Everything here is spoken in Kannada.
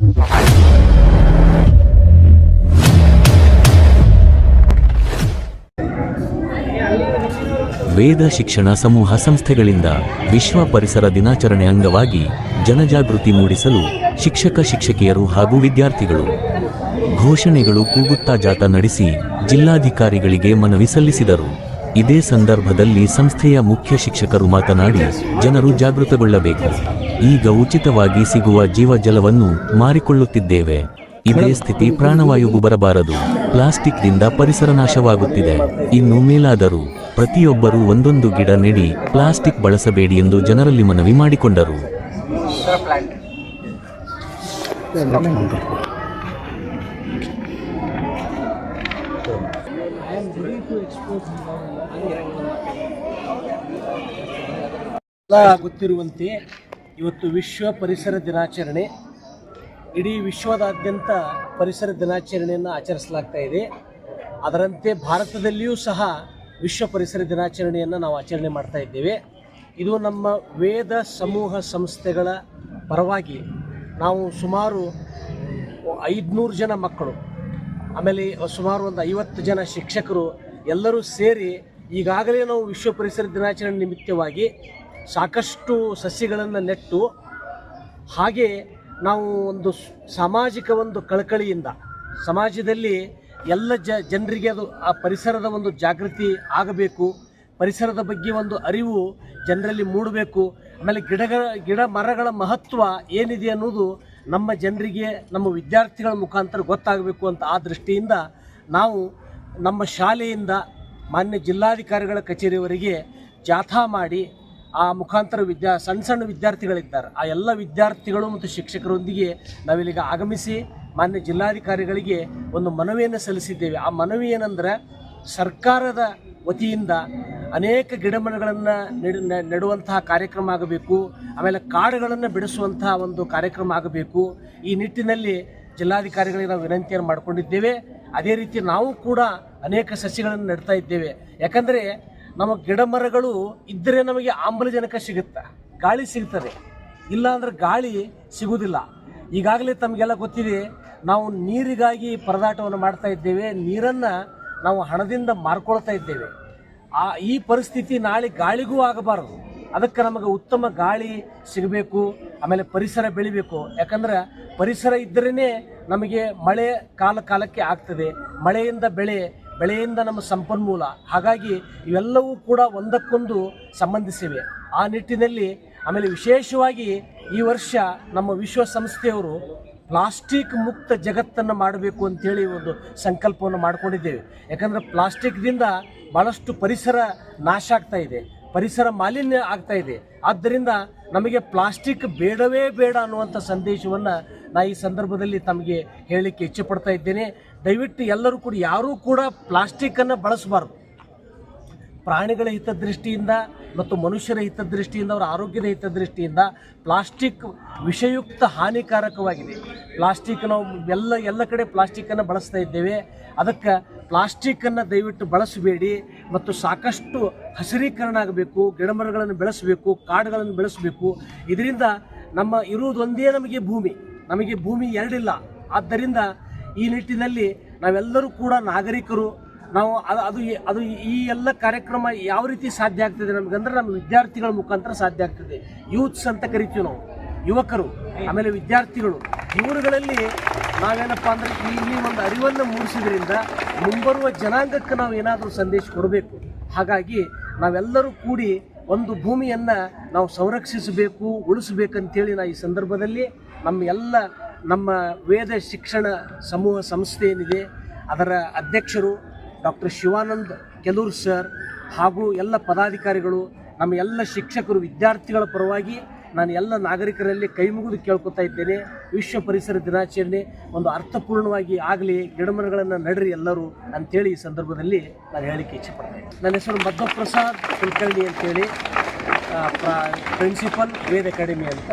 ವೇದ ಶಿಕ್ಷಣ ಸಮೂಹ ಸಂಸ್ಥೆಗಳಿಂದ ವಿಶ್ವ ಪರಿಸರ ದಿನಾಚರಣೆ ಅಂಗವಾಗಿ ಜನಜಾಗೃತಿ ಮೂಡಿಸಲು ಶಿಕ್ಷಕ ಶಿಕ್ಷಕಿಯರು ಹಾಗೂ ವಿದ್ಯಾರ್ಥಿಗಳು ಘೋಷಣೆಗಳು ಕೂಗುತ್ತಾ ಜಾಥಾ ನಡೆಸಿ ಜಿಲ್ಲಾಧಿಕಾರಿಗಳಿಗೆ ಮನವಿ ಸಲ್ಲಿಸಿದರು. ಇದೇ ಸಂದರ್ಭದಲ್ಲಿ ಸಂಸ್ಥೆಯ ಮುಖ್ಯ ಶಿಕ್ಷಕರು ಮಾತನಾಡಿ ಜನರು ಜಾಗೃತಗೊಳ್ಳಬೇಕು. ಈಗ ಉಚಿತವಾಗಿ ಸಿಗುವ ಜೀವಜಲವನ್ನು ಮಾರಿಕೊಳ್ಳುತ್ತಿದ್ದೇವೆ. ಇದೇ ಸ್ಥಿತಿ ಪ್ರಾಣವಾಯುಗೂ ಬರಬಾರದು ಪ್ಲಾಸ್ಟಿಕ್ನಿಂದ ಪರಿಸರ ನಾಶವಾಗುತ್ತಿದೆ. ಇನ್ನು ಮೇಲಾದರೂ ಪ್ರತಿಯೊಬ್ಬರೂ ಒಂದೊಂದು ಗಿಡ ನೆಡಿ ಪ್ಲಾಸ್ಟಿಕ್ ಬಳಸಬೇಡಿ ಎಂದು ಜನರಲ್ಲಿ ಮನವಿ ಮಾಡಿಕೊಂಡರು. ಗೊತ್ತಿರುವಂತೆ ಇವತ್ತು ವಿಶ್ವ ಪರಿಸರ ದಿನಾಚರಣೆ. ಇಡೀ ವಿಶ್ವದಾದ್ಯಂತ ಪರಿಸರ ದಿನಾಚರಣೆಯನ್ನು ಆಚರಿಸಲಾಗ್ತಾ ಇದೆ. ಅದರಂತೆ ಭಾರತದಲ್ಲಿಯೂ ಸಹ ವಿಶ್ವ ಪರಿಸರ ದಿನಾಚರಣೆಯನ್ನು ನಾವು ಆಚರಣೆ ಮಾಡ್ತಾ ಇದ್ದೇವೆ. ಇದು ನಮ್ಮ ವೇದ ಸಮೂಹ ಸಂಸ್ಥೆಗಳ ಪರವಾಗಿ ನಾವು ಸುಮಾರು ಐದುನೂರು ಜನ ಮಕ್ಕಳು. ಆಮೇಲೆ ಸುಮಾರು ಒಂದು ಐವತ್ತು ಜನ ಶಿಕ್ಷಕರು ಎಲ್ಲರೂ ಸೇರಿ ಈಗಾಗಲೇ ನಾವು ವಿಶ್ವ ಪರಿಸರ ದಿನಾಚರಣೆ ನಿಮಿತ್ತವಾಗಿ ಸಾಕಷ್ಟು ಸಸ್ಯಗಳನ್ನು ನೆಟ್ಟು ಹಾಗೆ ನಾವು ಒಂದು ಸಾಮಾಜಿಕ ಒಂದು ಕಳಕಳಿಯಿಂದ ಸಮಾಜದಲ್ಲಿ ಎಲ್ಲ ಜ ಜನರಿಗೆ ಅದು ಆ ಪರಿಸರದ ಒಂದು ಜಾಗೃತಿ ಆಗಬೇಕು. ಪರಿಸರದ ಬಗ್ಗೆ ಒಂದು ಅರಿವು ಜನರಲ್ಲಿ ಮೂಡಬೇಕು. ಆಮೇಲೆ ಗಿಡಗಳ ಗಿಡ ಮರಗಳ ಮಹತ್ವ ಏನಿದೆ ಅನ್ನೋದು ನಮ್ಮ ಜನರಿಗೆ, ನಮ್ಮ ವಿದ್ಯಾರ್ಥಿಗಳ ಮುಖಾಂತರ ಗೊತ್ತಾಗಬೇಕು ಅಂತ ಆ ದೃಷ್ಟಿಯಿಂದ ನಾವು ನಮ್ಮ ಶಾಲೆಯಿಂದ ಮಾನ್ಯ ಜಿಲ್ಲಾಧಿಕಾರಿಗಳ ಕಚೇರಿಯವರಿಗೆ ಜಾಥಾ ಮಾಡಿ ಆ ಮುಖಾಂತರ ವಿದ್ಯಾ ಸಣ್ಣ ಸಣ್ಣ ವಿದ್ಯಾರ್ಥಿಗಳಿದ್ದಾರೆ. ಆ ಎಲ್ಲ ವಿದ್ಯಾರ್ಥಿಗಳು ಮತ್ತು ಶಿಕ್ಷಕರೊಂದಿಗೆ ನಾವಿಲ್ಲಿಗ ಆಗಮಿಸಿ ಮಾನ್ಯ ಜಿಲ್ಲಾಧಿಕಾರಿಗಳಿಗೆ ಒಂದು ಮನವಿಯನ್ನು ಸಲ್ಲಿಸಿದ್ದೇವೆ. ಆ ಮನವಿ ಏನಂದ್ರೆ ಸರ್ಕಾರದ ವತಿಯಿಂದ ಅನೇಕ ಗಿಡಮರಗಳನ್ನು ನೆಡುವಂತಹ ಕಾರ್ಯಕ್ರಮ ಆಗಬೇಕು, ಆಮೇಲೆ ಕಾಡುಗಳನ್ನು ಬೆಳೆಸುವಂತಹ ಒಂದು ಕಾರ್ಯಕ್ರಮ ಆಗಬೇಕು. ಈ ನಿಟ್ಟಿನಲ್ಲಿ ಜಿಲ್ಲಾಧಿಕಾರಿಗಳಿಗೆ ನಾವು ವಿನಂತಿಯನ್ನು ಮಾಡಿಕೊಂಡಿದ್ದೇವೆ. ಅದೇ ರೀತಿ ನಾವು ಕೂಡ ಅನೇಕ ಸಸಿಗಳನ್ನು ನೆಡ್ತಾ ಇದ್ದೇವೆ. ಯಾಕಂದರೆ ನಮ್ಮ ಗಿಡ ಮರಗಳು ಇದ್ದರೆ ನಮಗೆ ಆಮ್ಲಜನಕ ಸಿಗುತ್ತೆ. ಗಾಳಿ ಸಿಗ್ತದೆ. ಇಲ್ಲ ಅಂದ್ರೆ ಗಾಳಿ ಸಿಗುವುದಿಲ್ಲ ಈಗಾಗಲೇ ತಮಗೆಲ್ಲ ಗೊತ್ತಿದೆ, ನಾವು ನೀರಿಗಾಗಿ ಪರದಾಟವನ್ನು ಮಾಡ್ತಾ ಇದ್ದೇವೆ. ನೀರನ್ನು ನಾವು ಹಣದಿಂದ ಮಾರ್ಕೊಳ್ತಾ ಇದ್ದೇವೆ. ಆ, ಈ ಪರಿಸ್ಥಿತಿ ನಾಳೆ ಗಾಳಿಗೂ ಆಗಬಾರದು. ಅದಕ್ಕೆ ನಮಗೆ ಉತ್ತಮ ಗಾಳಿ ಸಿಗಬೇಕು, ಆಮೇಲೆ ಪರಿಸರ ಬೆಳಿಬೇಕು. ಯಾಕಂದ್ರೆ ಪರಿಸರ ಇದ್ದರೇ ನಮಗೆ ಮಳೆ ಕಾಲ ಕಾಲಕ್ಕೆ ಆಗ್ತದೆ. ಮಳೆಯಿಂದ ಬೆಳೆ ಬೆಳೆಯಿಂದ ನಮ್ಮ ಸಂಪನ್ಮೂಲ. ಹಾಗಾಗಿ ಇವೆಲ್ಲವೂ ಕೂಡ ಒಂದಕ್ಕೊಂದು ಸಂಬಂಧಿಸಿವೆ. ಆ ನಿಟ್ಟಿನಲ್ಲಿ ಆಮೇಲೆ ವಿಶೇಷವಾಗಿ ಈ ವರ್ಷ ನಮ್ಮ ವಿಶ್ವಸಂಸ್ಥೆಯವರು ಪ್ಲಾಸ್ಟಿಕ್ ಮುಕ್ತ ಜಗತ್ತನ್ನು ಮಾಡಬೇಕು ಅಂತೇಳಿ ಒಂದು ಸಂಕಲ್ಪವನ್ನು ಮಾಡಿಕೊಂಡಿದ್ದೇವೆ. ಯಾಕಂದರೆ ಪ್ಲಾಸ್ಟಿಕ್ದಿಂದ ಭಾಳಷ್ಟು ಪರಿಸರ ನಾಶ ಆಗ್ತಾ ಇದೆ. ಪರಿಸರ ಮಾಲಿನ್ಯ ಆಗ್ತಾ ಇದೆ. ಆದ್ದರಿಂದ ನಮಗೆ ಪ್ಲಾಸ್ಟಿಕ್ ಬೇಡವೇ ಬೇಡ ಅನ್ನುವಂಥ ಸಂದೇಶವನ್ನು ನಾ ಈ ಸಂದರ್ಭದಲ್ಲಿ ತಮಗೆ ಹೇಳಲಿಕ್ಕೆ ಇಚ್ಛೆಪಡ್ತಾ ಇದ್ದೇನೆ. ದಯವಿಟ್ಟು ಎಲ್ಲರೂ ಕೂಡ, ಯಾರೂ ಕೂಡ ಪ್ಲಾಸ್ಟಿಕ್ಕನ್ನು ಬಳಸಬಾರ್ದು. ಪ್ರಾಣಿಗಳ ಹಿತದೃಷ್ಟಿಯಿಂದ ಮತ್ತು ಮನುಷ್ಯರ ಹಿತದೃಷ್ಟಿಯಿಂದ, ಅವರ ಆರೋಗ್ಯದ ಹಿತದೃಷ್ಟಿಯಿಂದ ಪ್ಲಾಸ್ಟಿಕ್ ವಿಷಯುಕ್ತ ಹಾನಿಕಾರಕವಾಗಿದೆ. ಪ್ಲಾಸ್ಟಿಕ್ ನಾವು ಎಲ್ಲ ಎಲ್ಲ ಕಡೆ ಪ್ಲಾಸ್ಟಿಕ್ಕನ್ನು ಬಳಸ್ತಾ ಇದ್ದೇವೆ. ಅದಕ್ಕೆ ಪ್ಲಾಸ್ಟಿಕ್ಕನ್ನು ದಯವಿಟ್ಟು ಬಳಸಬೇಡಿ ಮತ್ತು ಸಾಕಷ್ಟು ಹಸಿರೀಕರಣ ಆಗಬೇಕು, ಗಿಡಮರಗಳನ್ನು ಬೆಳೆಸಬೇಕು, ಕಾಡುಗಳನ್ನು ಬೆಳೆಸಬೇಕು. ಇದರಿಂದ ನಮ್ಮ ಇರುವುದೊಂದೇ ನಮಗೆ ಭೂಮಿ. ನಮಗೆ ಭೂಮಿ ಎರಡಿಲ್ಲ. ಆದ್ದರಿಂದ ಈ ನಿಟ್ಟಿನಲ್ಲಿ ನಾವೆಲ್ಲರೂ ಕೂಡ ನಾಗರಿಕರು, ನಾವು ಅದು ಅದು ಅದು ಈ ಎಲ್ಲ ಕಾರ್ಯಕ್ರಮ ಯಾವ ರೀತಿ ಸಾಧ್ಯ ಆಗ್ತದೆ ನಮಗಂದ್ರೆ ನಮ್ಮ ವಿದ್ಯಾರ್ಥಿಗಳ ಮುಖಾಂತರ ಸಾಧ್ಯ ಆಗ್ತದೆ. ಯೂತ್ಸ್ ಅಂತ ಕರಿತೀವಿ ನಾವು, ಯುವಕರು, ಆಮೇಲೆ ವಿದ್ಯಾರ್ಥಿಗಳು. ಇವರುಗಳಲ್ಲಿ ನಾವೇನಪ್ಪ ಅಂದರೆ ಇಲ್ಲಿ ಒಂದು ಅರಿವನ್ನು ಮೂಡಿಸಿದ್ರಿಂದ ಮುಂಬರುವ ಜನಾಂಗಕ್ಕೆ ನಾವು ಏನಾದರೂ ಸಂದೇಶ ಕೊಡಬೇಕು. ಹಾಗಾಗಿ ನಾವೆಲ್ಲರೂ ಕೂಡಿ ಒಂದು ಭೂಮಿಯನ್ನು ನಾವು ಸಂರಕ್ಷಿಸಬೇಕು, ಉಳಿಸಬೇಕಂತೇಳಿ ನಾ ಈ ಸಂದರ್ಭದಲ್ಲಿ ನಮ್ಮ ಎಲ್ಲ ನಮ್ಮ ವೇದ ಶಿಕ್ಷಣ ಸಮೂಹ ಸಂಸ್ಥೆ ಏನಿದೆ, ಅದರ ಅಧ್ಯಕ್ಷರು ಡಾಕ್ಟರ್ ಶಿವಾನಂದ್ ಕೆಲೂರ್ ಸರ್ ಹಾಗೂ ಎಲ್ಲ ಪದಾಧಿಕಾರಿಗಳು, ನಮ್ಮ ಎಲ್ಲ ಶಿಕ್ಷಕರು, ವಿದ್ಯಾರ್ಥಿಗಳ ಪರವಾಗಿ ನಾನು ಎಲ್ಲ ನಾಗರಿಕರಲ್ಲಿ ಕೈ ಮುಗಿದು ಕೇಳ್ಕೊತಾ ಇದ್ದೇನೆ. ವಿಶ್ವ ಪರಿಸರ ದಿನಾಚರಣೆ ಒಂದು ಅರ್ಥಪೂರ್ಣವಾಗಿ ಆಗಲಿ, ಗಿಡಮರಗಳನ್ನು ನಡ್ರಿ ಎಲ್ಲರೂ ಅಂಥೇಳಿ ಈ ಸಂದರ್ಭದಲ್ಲಿ ನಾನು ಹೇಳಲಿಕ್ಕೆ ಇಚ್ಛೆಪಡ್ತೇನೆ ನನ್ನ ಹೆಸರು ಮಧ್ವಪ್ರಸಾದ್ ಕುಲಕರ್ಣಿ ಅಂತೇಳಿ ಪ್ರಿನ್ಸಿಪಲ್ ವೇದ ಅಕಾಡೆಮಿ ಅಂತ.